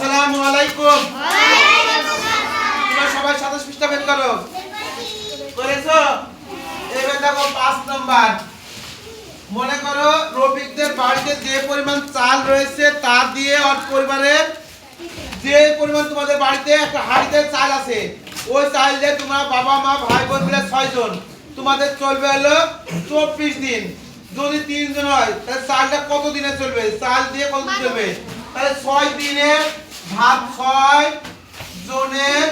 আসসালামু আলাইকুম। তোমরা সবাই সাতাশ পৃষ্ঠা বের করো। করেছ? এবার দেখো পাঁচ নম্বর। মনে করো রফিকদের বাড়িতে যে পরিমাণ চাল রয়েছে তা দিয়ে ওর পরিবারের যে পরিমাণ তোমাদের বাড়িতে একটা হাড়িতে চাল আছে, ওই চাল দিয়ে তোমার বাবা, মা, ভাই বোন মিলে ছয় জন। তোমাদের চলবে হলো চব্বিশ দিন। যদি তিনজন হয়, তাহলে চালটা কত দিনে চলবে? চাল দিয়ে কত চলবে? তাহলে ছয় দিনে ভাত ছয় জনের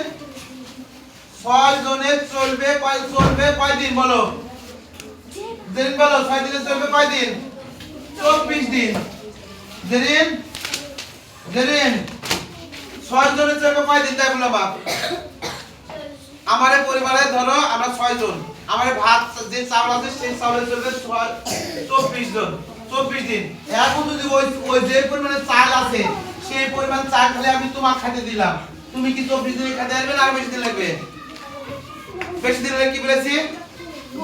ছয় জনের চলবে কয় চলবে কয় দিন বলো? দিন বলো, ছয় দিনে চলবে কয় দিন? চব্বিশ দিন। যেদিন যেদিন ছয় জনের চলবে কয় দিন? তাই বলো বাপ আমার পরিবারে ধরো আমরা ছয় জন। আমার ভাত, যে চাউল আছে সেই চাউলের চলবে ছয়, চব্বিশ জন। চব্বিশ দিন। এখন যদি ওই ওই যে পরিমাণে চাল আছে সেই পরিমাণ চাল খালি আমি তোমার খাতে দিলাম। তুমি কি চব্বিশ দিনে খাতে আসবে না আর বেশি দিন লাগবে? বেশি দিন হলে কি বলেছি?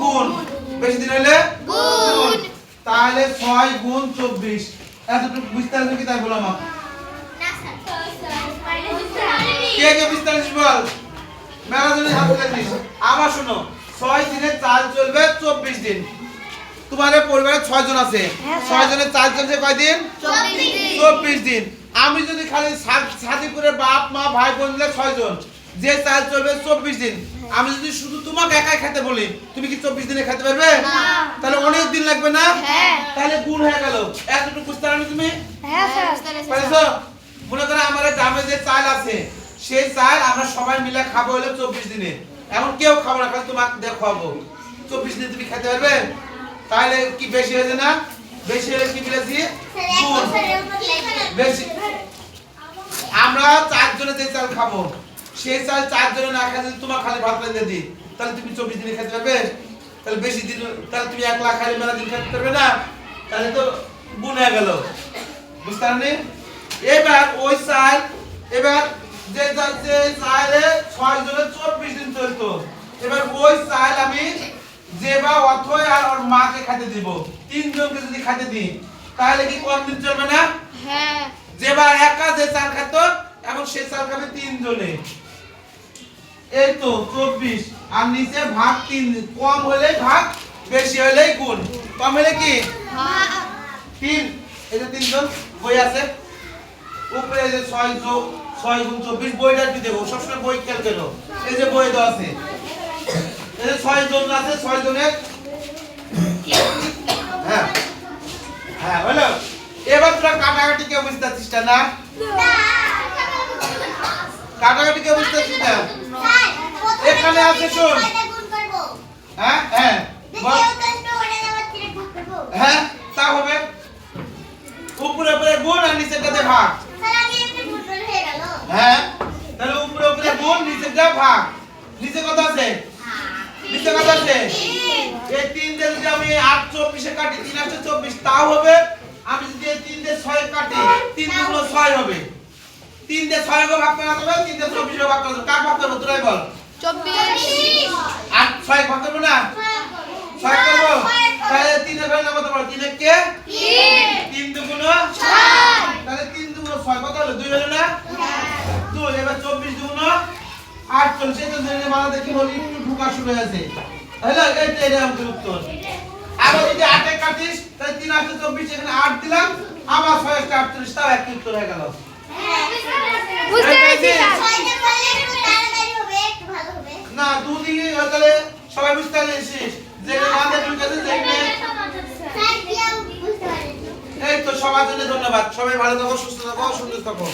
গুণ। বেশি দিন হলে গুণ। তাহলে ছয় গুণ চব্বিশ। এতটুকু বিস্তারিত কি তাই বলো আমার কে কে বিস্তারিত বল? জনে হাত তুলেছিস আবার শোনো ছয় দিনে চাল চলবে চব্বিশ দিন। তোমার পরিবারে ছয় জন আছে ছয় জনের চাল চলছে কয় দিন। চব্বিশ দিন। আমি যদি খালি সাদিপুরের বাপ মা ভাই বোন মিলে ছয় জন যে চাল চলবে চব্বিশ দিন আমি যদি শুধু তোমাকে একাই খেতে বলি তুমি কি চব্বিশ দিনে খেতে পারবে? তাহলে অনেক দিন লাগবে না? হ্যাঁ। তাহলে গুণ হয়ে গেল। এতটুকু বুঝতে পারবে তুমি? পেরেছ? মনে করো আমার গ্রামে যে চাল আছে সেই চাল আমরা সবাই মিলে খাব হলো চব্বিশ দিনে। এখন কেউ খাব না খালি তোমাকে দিয়ে খাব চব্বিশ দিনে তুমি খেতে পারবে? তাহলে কি বেশি হয়েছে না? বেশি হলে কি বলেছি গুণ। বেশি। আমরা চারজনে যে চাল খাব সেই চাল চারজনে না খেলে যদি তোমার খালি ভাত রেঁধে দিই তাহলে তুমি চব্বিশ দিনে খেতে পারবে? তাহলে বেশি দিন তাহলে তুমি এক লাখ খালি মেলা দিন খেতে পারবে না? তাহলে তো গুণ হয়ে গেল। বুঝতে পারনি এবার ওই চাল এবার যে চালে ছয় জনের চব্বিশ দিন চলতো এবার ওই চাল আমি যে বা অথয় আর ওর মাকে খাইতে দিব তিনজনকে যদি খাইতে দিই তাহলে কি কতদিন চলবে না? যে বা একা যে চাল খেত এখন সে চাল খাবে তিনজনে। এই তো চব্বিশ আর নিচে ভাগ তিন কম হলে ভাগ বেশি হলেই গুণ। কম হলে কি? তিন। এই যে তিনজন বই আছে। উপরে যে ছয় যোগ ছয় গুণ চব্বিশ বইটা কি দেবো? সবসময় বই খেয়াল করো। এই যে বই দেওয়া আছে। ছয় জন আছে, ছয় জনের হ্যাঁ। হ্যাঁ হলো। এবার তোরা কাটাকাটি বুঝতে পারছিস না কাটাকাটি বুঝতে পারছিস না এখানে আছে, শোন। হ্যাঁ হ্যাঁ। হ্যাঁ তা হবে। উপরে উপরে গুণ আর নিচেরটাতে ভাগ। হ্যাঁ তাহলে উপরে উপরে গুণ নিচেরটা ভাগ। নিচে কত আছে? কত আছে? এই তিন দিয়ে যদি আমি আট চব্বিশে কাটি তিন আটশো চব্বিশ তাও হবে। আমি যদি এই তিন দিয়ে ছয় কাটি তিন দুগুলো ছয় হবে। তিন দিয়ে ছয় ভাগ করা যাবে তিন দিয়ে চব্বিশ ভাগ করা যাবে কার ভাগ করব? তোরাই বল। আট ছয় ভাগ করব না? ছয় করব? তাহলে তিনের ভাগ কত বলো তিনে কে? তিন। দুগুলো তাহলে তিন দুগুলো ছয় কত হলো? দুই হলো না? দুই এবার চব্বিশ দুগুলো আট চলছে তো দেখি বলি। ঢুকা শুরু হয়েছে। হ্যালো এইটা এটা আমাদের উত্তর। আবার যদি আটে কাটিস তাহলে তিন আটশো চব্বিশ এখানে আট দিলাম আবার ছয় আটত্রিশ তাও উত্তর হয়ে গেল। না তাহলে সবাই বুঝতে পারছিস যেখানে আমাদের ঢুকেছে যেখানে এই তো সবার জন্য ধন্যবাদ। সবাই ভালো থাকো সুস্থ থাকো সুন্দর থাকো।